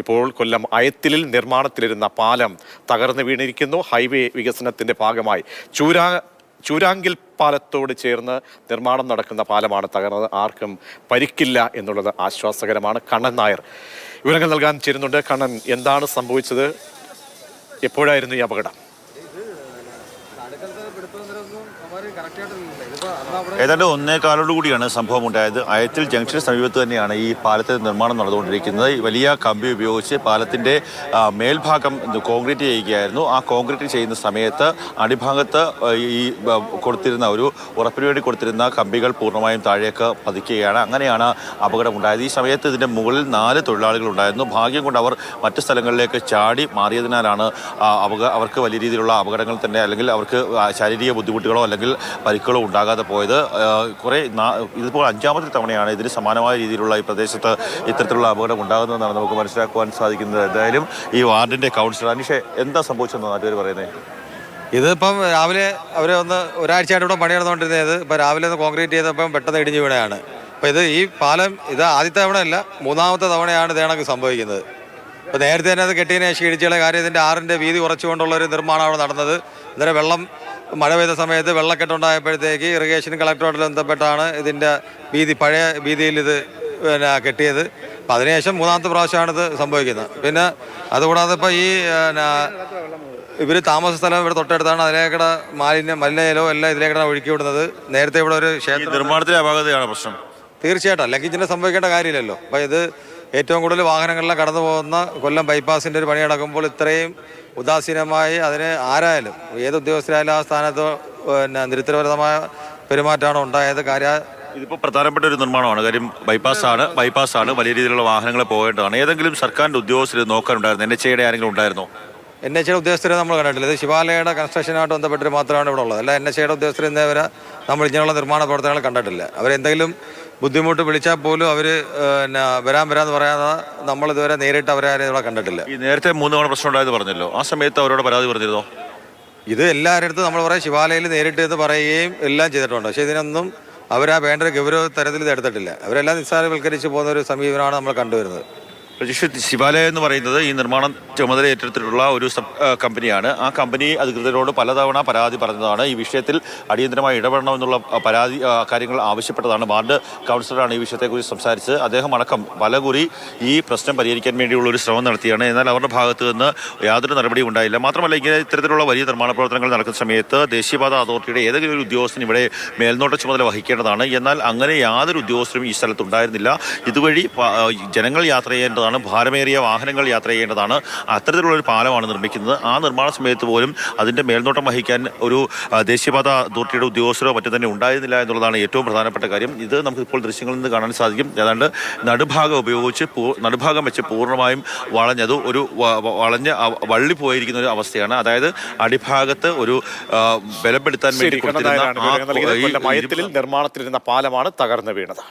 ഇപ്പോൾ കൊല്ലം അയത്തിലിൽ നിർമ്മാണത്തിലിരുന്ന പാലം തകർന്നു വീണിരിക്കുന്നു. ഹൈവേ വികസനത്തിന്റെ ഭാഗമായി ചൂരാ ചൂരാങ്കിൽ പാലത്തോട് ചേർന്ന് നിർമ്മാണം നടക്കുന്ന പാലമാണ് തകർന്നത്. ആർക്കും പരിക്കില്ല എന്നുള്ളത് ആശ്വാസകരമാണ്. കണ്ണൻ നായർ വിവരങ്ങൾ നൽകാൻ ചേരുന്നുണ്ട്. കണ്ണൻ എന്താണ് സംഭവിച്ചത്? എപ്പോഴായിരുന്നു ഈ അപകടം? ഏതാണ്ട് ഒന്നേകാലോട് കൂടിയാണ് സംഭവം ഉണ്ടായത്. അയത്തിൽ ജംഗ്ഷന് സമീപത്ത് തന്നെയാണ് ഈ പാലത്തിന്റെ നിർമ്മാണം നടന്നുകൊണ്ടിരിക്കുന്നത്. വലിയ കമ്പി ഉപയോഗിച്ച് പാലത്തിന്റെ മേൽഭാഗം കോൺക്രീറ്റ് ചെയ്യുകയായിരുന്നു. ആ കോൺക്രീറ്റ് ചെയ്യുന്ന സമയത്ത് അടിഭാഗത്ത് ഈ കൊടുത്തിരുന്ന ഒരു ഉറപ്പിന് വേണ്ടി കൊടുത്തിരുന്ന കമ്പികൾ പൂർണമായും താഴേക്ക് പതിക്കുകയാണ്. അങ്ങനെയാണ് അപകടം ഉണ്ടായത്. ഈ സമയത്ത് ഇതിന്റെ മുകളിൽ നാല് തൊഴിലാളികൾ ഉണ്ടായിരുന്നു. ഭാഗ്യം കൊണ്ട് അവർ മറ്റു സ്ഥലങ്ങളിലേക്ക് ചാടി മാറിയതിനാലാണ് അവർക്ക് വലിയ രീതിയിലുള്ള അപകടങ്ങൾ തന്നെ അല്ലെങ്കിൽ അവർക്ക് ശാരീരിക ബുദ്ധിമുട്ടുകളോ അല്ലെങ്കിൽ പരിക്കുകളോ ഉണ്ടാകാതെ പോയത്. കുറേ ഇതിപ്പോൾ അഞ്ചാമത്തെ തവണയാണ് ഇതിന് സമാനമായ രീതിയിലുള്ള ഈ പ്രദേശത്ത് ഇത്തരത്തിലുള്ള അപകടം ഉണ്ടാകുന്നതെന്നാണ് നമുക്ക് മനസ്സിലാക്കുവാൻ സാധിക്കുന്നത്. എന്തായാലും ഈ വാർഡിന്റെ കൗൺസിലർ അനീഷെ എന്താ സംഭവിച്ചെന്ന് നാട്ടുകാർ പറയുന്നത് ഇതിപ്പം രാവിലെ അവർ ഒന്ന് ഒരാഴ്ചയായിട്ട് ഇവിടെ പണി നടന്നുകൊണ്ടിരുന്നത് ഇപ്പം രാവിലെ ഒന്ന് കോൺക്രീറ്റ് ചെയ്തപ്പം പെട്ടെന്ന് ഇടിഞ്ഞു വീണയാണ് അപ്പോൾ ഇത് ഈ പാലം ഇത് ആദ്യത്തെ തവണയല്ല മൂന്നാമത്തെ തവണയാണ് ഇത് സംഭവിക്കുന്നത്. ഇപ്പം നേരത്തെ തന്നെ അത് കെട്ടിയതിനെ ക്ഷീണിച്ചുള്ള കാര്യം ഇതിന്റെ ആറിന്റെ വീതി കുറച്ചുകൊണ്ടുള്ള ഒരു നിർമ്മാണമാണ് നടന്നത്. ഇന്നലെ വെള്ളം മഴ പെയ്ത സമയത്ത് വെള്ളക്കെട്ടുണ്ടായപ്പോഴത്തേക്ക് ഇറിഗേഷൻ കളക്ടറോട് ബന്ധപ്പെട്ടാണ് ഇതിന്റെ വീതി പഴയ വീതിയിൽ ഇത് പിന്നെ കെട്ടിയത്. അപ്പം അതിനുശേഷം മൂന്നാമത്തെ പ്രാവശ്യമാണ് ഇത് സംഭവിക്കുന്നത്. പിന്നെ അതുകൂടാതെ ഇപ്പോൾ ഈ പിന്നെ ഇവർ താമസ സ്ഥലം ഇവിടെ തൊട്ടടുത്താണ്. അതിലേക്കടെ മാലിന്യം മലിനജലോ എല്ലാം ഇതിലേക്കടെ ഒഴുക്കി വിടുന്നത് നേരത്തെ ഇവിടെ ഒരു ക്ഷേത്ര ക്ഷേത്രം നിർമ്മാണത്തിലെ അപാകതയാണ് പ്രശ്നം. തീർച്ചയായിട്ടും. അല്ലെങ്കിൽ ഇതിനെ സംഭവിക്കേണ്ട കാര്യമില്ലല്ലോ. അപ്പം ഇത് ഏറ്റവും കൂടുതൽ വാഹനങ്ങളിൽ കടന്നു പോകുന്ന കൊല്ലം ബൈപ്പാസിന്റെ ഒരു പണി നടക്കുമ്പോൾ ഇത്രയും ഉദാസീനമായി അതിന് ആരായാലും ഏത് ഉദ്യോഗസ്ഥരായാലും ആ സ്ഥാനത്ത് പിന്നെ നിരുത്തരപരമായ പെരുമാറ്റമാണ് ഉണ്ടായത്. കാര്യ ഇതിപ്പോൾ പ്രധാനപ്പെട്ട ഒരു നിർമ്മാണമാണ്. കാര്യം ബൈപ്പാസ് ആണ് ബൈപ്പാസ് ആണ് വലിയ രീതിയിലുള്ള വാഹനങ്ങൾ പോകേണ്ടതാണ്. ഏതെങ്കിലും സർക്കാരിന്റെ ഉദ്യോഗസ്ഥർ നോക്കാനുണ്ടായിരുന്നു? എൻ എച്ച് ഐയുടെ ആരെങ്കിലും ഉണ്ടായിരുന്നോ? എൻ എച്ച് ഐയുടെ ഉദ്യോഗസ്ഥരെ നമ്മൾ കണ്ടിട്ടില്ല. ഇത് ശിവാലയുടെ കൺസ്ട്രക്ഷനായിട്ട് ബന്ധപ്പെട്ട് മാത്രമാണ് ഇവിടെ ഉള്ളത്. അല്ല എൻ എച്ച് ഐയുടെ ഉദ്യോഗസ്ഥർ ഇന്നേവരെ നമ്മൾ ഇങ്ങനെയുള്ള നിർമ്മാണ പ്രവർത്തനങ്ങൾ കണ്ടിട്ടില്ല. അവരെന്തെങ്കിലും ബുദ്ധിമുട്ട് വിളിച്ചാൽ പോലും അവർ പിന്നെ വരാൻ വരാന്ന് പറയാതെ നമ്മൾ ഇതുവരെ നേരിട്ട് അവരെ ആരെയും ഇവിടെ കണ്ടിട്ടില്ല. ഈ നേരത്തെ മൂന്ന് തവണ പ്രശ്നം ഉണ്ടായെന്ന് പറഞ്ഞല്ലോ. ആ സമയത്ത് അവരോട് പരാതി പറഞ്ഞിരുന്നോ? ഇത് എല്ലാവരുടെ നമ്മൾ പറയാം ശിവാലയിൽ നേരിട്ട് ഇത് പറയുകയും എല്ലാം ചെയ്തിട്ടുണ്ട്. പക്ഷേ ഇതിനൊന്നും അവരാ വേണ്ട ഗൗരവ തരത്തിൽ ഇത് എടുത്തിട്ടില്ല. അവരെല്ലാം നിസ്സാരവൽക്കരിച്ച് പോകുന്ന ഒരു സമീപനമാണ് നമ്മൾ കണ്ടുവരുന്നത്. രജിഷ് ശിവാലയ എന്ന് പറയുന്നത് ഈ നിർമ്മാണം ചുമതല ഏറ്റെടുത്തിട്ടുള്ള ഒരു കമ്പനിയാണ്. ആ കമ്പനി അധികൃതരോട് പലതവണ പരാതി പറഞ്ഞതാണ്. ഈ വിഷയത്തിൽ അടിയന്തരമായി ഇടപെടണമെന്നുള്ള പരാതി കാര്യങ്ങൾ ആവശ്യപ്പെട്ടതാണ്. വാർഡ് കൗൺസിലറാണ് ഈ വിഷയത്തെക്കുറിച്ച് സംസാരിച്ചത്. അദ്ദേഹം അടക്കം പലകുറി ഈ പ്രശ്നം പരിഹരിക്കാൻ വേണ്ടിയുള്ള ഒരു ശ്രമം നടത്തിയാണ്. എന്നാൽ അവരുടെ ഭാഗത്തു നിന്ന് യാതൊരു നടപടിയും ഉണ്ടായില്ല. മാത്രമല്ല ഇങ്ങനെ ഇത്തരത്തിലുള്ള വലിയ നിർമ്മാണ പ്രവർത്തനങ്ങൾ നടക്കുന്ന സമയത്ത് ദേശീയപാത അതോറിറ്റിയുടെ ഏതെങ്കിലും ഒരു ഉദ്യോഗസ്ഥൻ ഇവിടെ മേൽനോട്ട ചുമതല വഹിക്കേണ്ടതാണ്. എന്നാൽ അങ്ങനെ യാതൊരു ഉദ്യോഗസ്ഥരും ഈ സ്ഥലത്തുണ്ടായിരുന്നില്ല ഇതുവഴി ജനങ്ങൾ യാത്ര ചെയ്യേണ്ടതാണ്. ഭാരമേറിയ വാഹനങ്ങൾ യാത്ര ചെയ്യേണ്ടതാണ്. അത്തരത്തിലുള്ള ഒരു പാലമാണ് നിർമ്മിക്കുന്നത്. ആ നിർമ്മാണ സമയത്ത് പോലും അതിന്റെ മേൽനോട്ടം വഹിക്കാൻ ഒരു ദേശീയപാത അതോറിറ്റിയുടെ ഉദ്യോഗസ്ഥരോ മറ്റു തന്നെ ഉണ്ടായിരുന്നില്ല എന്നുള്ളതാണ് ഏറ്റവും പ്രധാനപ്പെട്ട കാര്യം. ഇത് നമുക്ക് ഇപ്പോൾ ദൃശ്യങ്ങളിൽ നിന്ന് കാണാൻ സാധിക്കും. ഏതാണ്ട് നടുഭാഗം ഉപയോഗിച്ച് നടുഭാഗം വെച്ച് പൂർണമായും വളഞ്ഞത് ഒരു വളഞ്ഞ വള്ളി പോയിരിക്കുന്ന ഒരു അവസ്ഥയാണ്. അതായത് അടിഭാഗത്ത് ഒരു ബലപ്പെടുത്താൻ വേണ്ടി നിർമ്മാണത്തിലിരുന്ന പാലമാണ് തകർന്നു വീണത്.